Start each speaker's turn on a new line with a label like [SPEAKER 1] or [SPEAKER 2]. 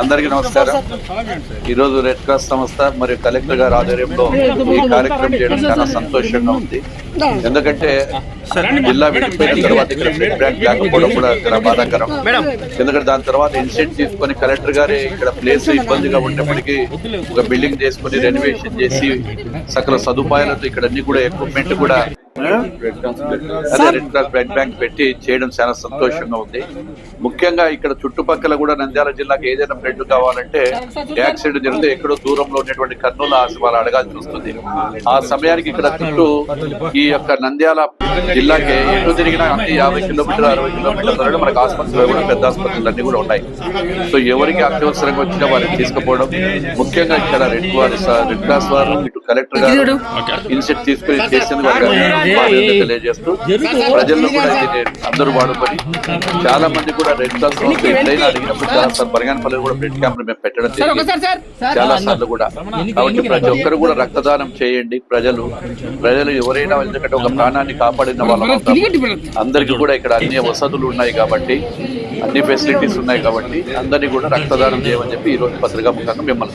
[SPEAKER 1] అందరికీ నమస్కారం. ఈరోజు రెడ్ క్రాస్ సంస్థ మరియు కలెక్టర్ గారి ఆధ్వర్యంలో ఈ కార్యక్రమం చేయడం చాలా సంతోషంగా ఉంది. ఎందుకంటే జిల్లా విడిపోయిన తర్వాత ఇక్కడ బ్లడ్ బ్యాంక్ లేకపోవడం కూడా చాలా బాధాకరం. ఎందుకంటే దాని తర్వాత ఇన్సిడెంట్ తీసుకొని కలెక్టర్ గారి ఇక్కడ ప్లేస్ ఇబ్బందిగా ఉన్నప్పటికీ ఒక బిల్డింగ్ చేసుకుని రెనోవేషన్ చేసి సకల సదుపాయాలతో ఇక్కడ అన్ని కూడా ఎక్విప్మెంట్ కూడా రెడ్ క్రాస్ బ్లడ్ బ్యాంక్ పెట్టి చేయడం చాలా సంతోషంగా ఉంది. ముఖ్యంగా ఇక్కడ చుట్టుపక్కల కూడా నంద్యాల జిల్లాకి ఏదైనా బ్లడ్ కావాలంటే యాక్సిడెంట్ జరిగితే ఎక్కడో దూరంలో ఉన్నటువంటి కర్నూలు ఆశ అడగాల్సి వస్తుంది. ఆ సమయానికి ఇక్కడ చుట్టూ ఈ యొక్క నంద్యాల జిల్లాకి ఎటు తిరిగినా యాభై కిలోమీటర్ అరవై కిలోమీటర్ల మనకు ఆసుపత్రులు కూడా పెద్ద ఆసుపత్రులు అన్ని కూడా ఉన్నాయి. సో ఎవరికి అత్యవసరంగా వచ్చినా వారిని తీసుకుపోవడం ముఖ్యంగా ఇక్కడ రెడ్ వారు రెడ్ క్రాస్ వారు ఇటు కలెక్టర్ గారు ఇన్సెట్ తీసుకుని చేసింది తెలియజేస్తూ ప్రజల్లో కూడా ఇది అందరూ వాడుకొని చాలా మంది కూడా రెడ్ క్రాస్ సంస్థ ఎప్పుడైనా అడిగినప్పుడు చాలా సార్ బరగానపల్లి కూడా బ్లడ్ క్యాంప్ మేము పెట్టడం జరిగింది. చాలా సార్లు కూడా. కాబట్టి ప్రతి ఒక్కరు కూడా రక్తదానం చేయండి. ప్రజలు ప్రజలు ఎవరైనా ఎందుకంటే ఒక ప్రాణాన్ని కాపాడిన వాళ్ళం. అందరికీ కూడా ఇక్కడ అన్ని వసతులు ఉన్నాయి కాబట్టి అన్ని ఫెసిలిటీస్ ఉన్నాయి కాబట్టి అందరినీ కూడా రక్తదానం చేయమని చెప్పి ఈ రోజు పత్రికా ముఖంగా మిమ్మల్ని